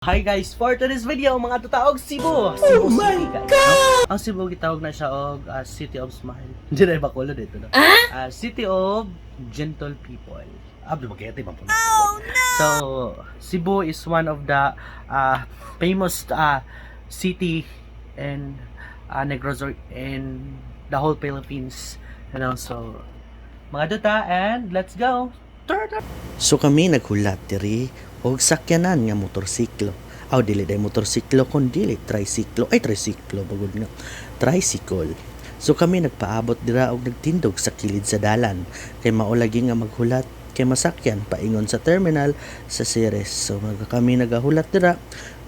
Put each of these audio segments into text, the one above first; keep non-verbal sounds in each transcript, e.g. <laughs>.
Hi guys, for today's video, mga tutaog Cebu! Cebu oh my God! Ang Cebu gitawag na siya og ah, City of Smile. <laughs> Hindi na ba kulo dito no? Ah, City of Gentle People. Abdo magkayati man po. Oh no! So, Cebu is one of the ah, famous ah, city and uh, Negros in the whole Philippines. You know, so mga duta and let's go! So kami naghulat diri og sakyanan nga motorsiklo. Aw dili day motorsiklo kun dili tricycle ay tricycle bagod nga. Tricycle. So kami nagpaabot dira og nagtindog sa kilid sa dalan kay mao lagi nga maghulat kay masakyan paingon sa terminal sa Ceres. So mga kami nagahulat dira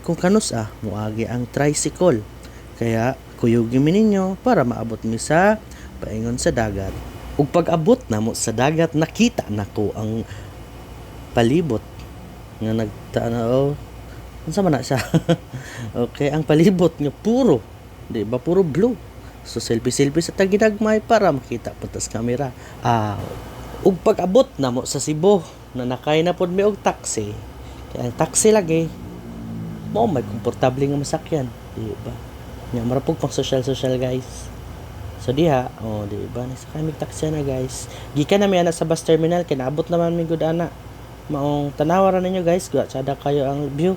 kung kanus ah muagi ang tricycle. Kaya kuyugi mi ninyo para maabot mi sa paingon sa dagat. Ug pag-abot na sa dagat nakita nako ang palibot nga nagtanaw unsa man na siya? <laughs> Okay ang palibot nga puro di ba puro blue? So selfie selfie sa tagidagmay para makita patas camera. Ah ug pag-abot na mo sa Cebu na nakay na pod mi og taxi. Kaya ang taxi lagi mo may komportable nga masakyan di ba? Nya marapog pang social social guys. So diha, oh di ba? Nasakay mig taxi na guys. Gikan na mi ana sa bus terminal kay naabot naman mi gud ana maong tanawa ra ninyo guys. Ga tsada kayo ang view.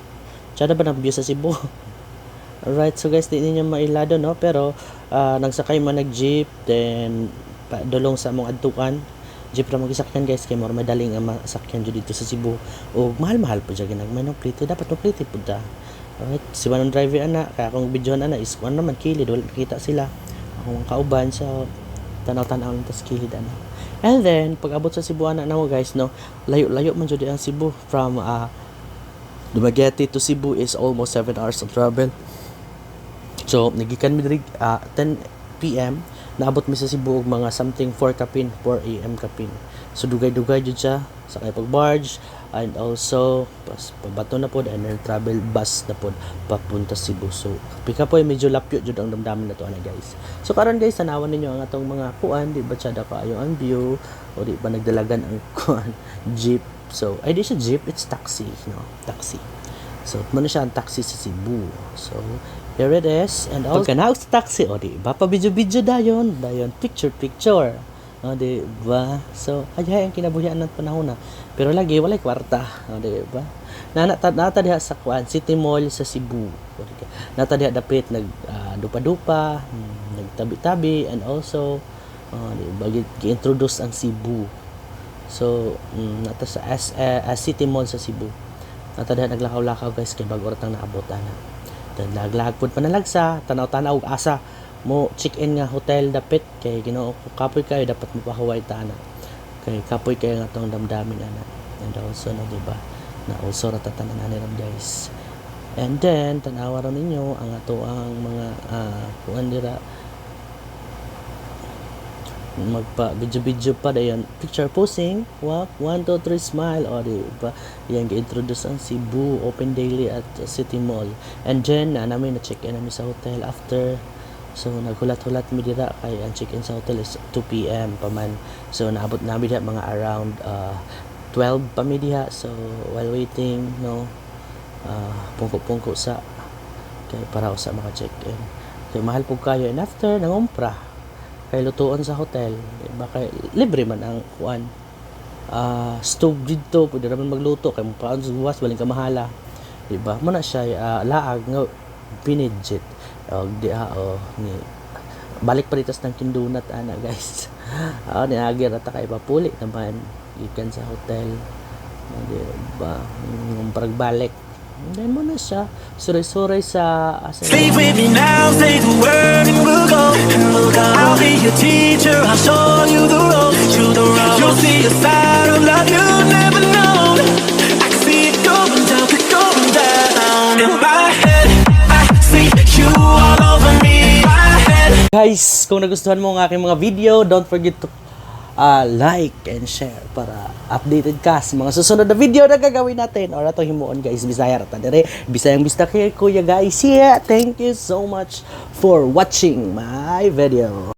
Tsada ba ng view sa Cebu? <laughs> Alright so guys di ninyo mailado no? Pero ah, nagsakay man nag jeep then pa, dulong sa among adtukan jeep ra magisakyan guys kay more madaling ang masakyan jud dito sa Cebu. O mahal-mahal po jud ginagmay no plito dapat no plito pud ta alright si manong driver ana kaya kung videohan ana is kuan naman kilid wala kita sila. Akong kauban so tanaw-tanaw lang tas kilid ana And then, pag abot sa Cebu ana na mo guys, no, layo-layo man jud ang Cebu. From uh, Dumaguete to Cebu is almost 7 hours of travel. So, nagikan mi uh, 10 PM, naabot mi sa Cebu og mga something 4 kapin, 4 AM kapin. So, dugay-dugay jud siya sakay pag barge and also pas pabato na pod and then travel bus na pod papunta Cebu. So, pika po medyo lapyo jud ang damdamin na to ana guys. So karon guys, tanawan ninyo ang atong mga kuan, di ba tsada kaayo ang view o di ba nagdalagan ang <laughs> kuan jeep. So, ay di siya jeep, it's taxi, no? Taxi. So, mo na siya ang taxi sa Cebu. So, here it is. And also, pagka naog sa taxi, o di ba, pa video-video dayon, dayon, picture-picture. O di ba? So, ay ang kinabuhian ng panahon na. Pero lagi, walay kwarta. O di ba? Na nata, diha sa kuan, City Mall sa Cebu. Nata diha dapit nag ah, dupa-dupa, hmm, nagtabi-tabi, and also, uh, di ba, gi- gi-introduce ang Cebu. So, mm, nata sa eh, as City Mall sa Cebu. Nata diha naglakaw-lakaw guys kay bago ratang naabot ana. Then naglag pud panalagsa, tanaw-tanaw og asa mo check-in nga hotel dapit kay Ginoo kung kapoy kayo dapat mo pahuway ta ana. Kay kapoy kayo nga tong damdamin ana. And also no di ba? Na also ra tatanan ani guys. And then tanawa ninyo ang ato ang mga ah, kuan dira magpa video video pa dayon picture posing walk 1 2 3 smile. O di ba? Yan gi-introduce ang Cebu Open Daily at uh, City Mall. And then na namin na check in namin sa hotel after. So naghulat-hulat mi dira kay ang check in sa hotel is 2 PM pa man. So naabot namin diha mga around uh, 12 pa mi diha. So while waiting no uh, pungko-pungko sa kay para sa maka check in kay mahal pug kayo. And after nangumpra kay lutuon sa hotel diba kay libre man ang kuan ah stove dito pwede raman magluto. Kay paano sa buwas baling kamahala. Di ba? Mo na siya ah, laag nga binidget og di ha oh, ni balik pa ritas ng kindunat ana <laughs> guys. Ah ni agi rata kay papuli naman. Gikan sa hotel. Ah, di ba? Yung parang balik then mo na siya suray-suray sa asa Stay with me now, say the word and we'll go. I'll be your teacher, I'll show you the road. You the road. You'll see a side of love you never known. I can see it going down, it going down. In my head, I see you all over me. Guys, kung nagustuhan mo ang aking mga video, don't forget to uh, like and share para updated ka sa mga susunod na video na gagawin natin. Or ato himuon guys. Bisaya ra dire Bisayang bista kay kuya guys. Yeah thank you so much for watching my video